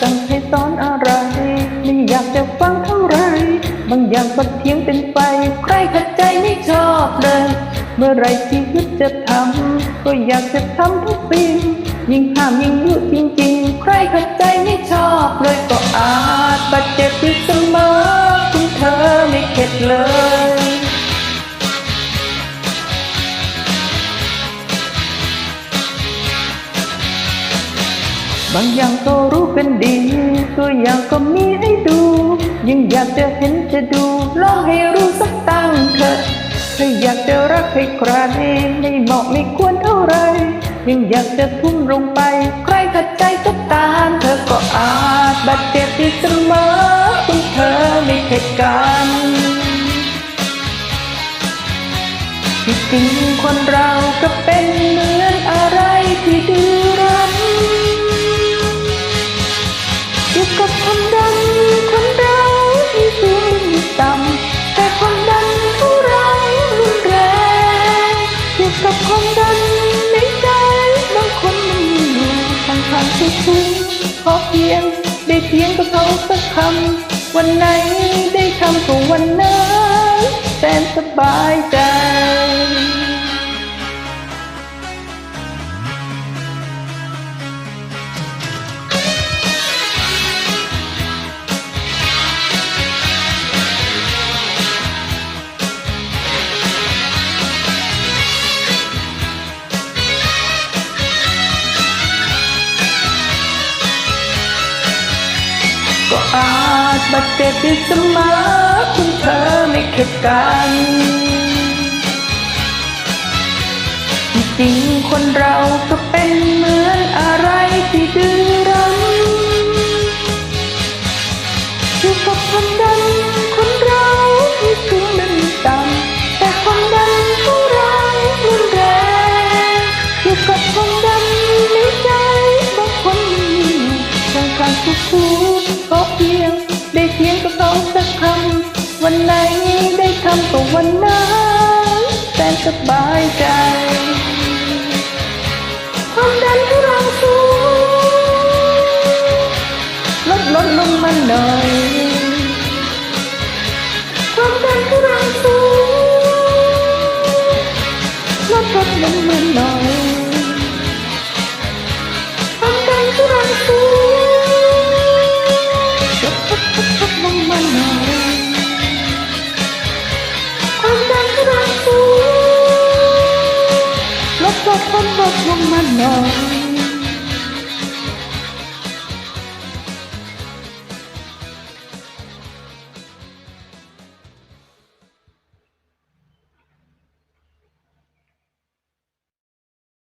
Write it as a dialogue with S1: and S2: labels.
S1: สั่งให้สอนอะไร ไม่อยากจะฟังเท่าไร บางอย่างก็เทียงเป็นไป ใครขัดใจไม่ชอบเลย เมื่อไรที่ยึดจะทำก็อยากจะทำทุกปียิ่งห้ามยิ่งยุจริงๆ ใครขัดใจไม่ชอบ บางอย่างก็รู้กันดี ตัวอย่างก็มีให้ดู ยังอยากจะเห็นจะดูลองให้รู้สักตั้งเถอะถ้าอยากจะรักให้ใครไม่เหมาะไม่ควรเท่าไรยังอยากจะทุ่มลงไป ใครขัดใจก็ตามเธอก็อาจบาดเจ็บที่เสมอคุณเธอไม่เข็ดกันที่จริงคนเราก็เป็น อยู่กันดันในใจบางคนมันอยู่ทางทางที่สูงขอเพียง ได้เพียงกับเขาสักคำวันไหนได้ทำก็วันนั้นแสนสบายใจ บาดเจ็บอยู่เสมอคุณเธอไม่เข็ดกันจริงคนเราก็ เพียงกับเขาสักคำวันไหนได้ทำก็วันนั้นแสนสบายใจความดันที่เราสูงลดลดลงมาหน่อยความดันที่เราสูงลดลดลงมาหน่อย ที่เราสูง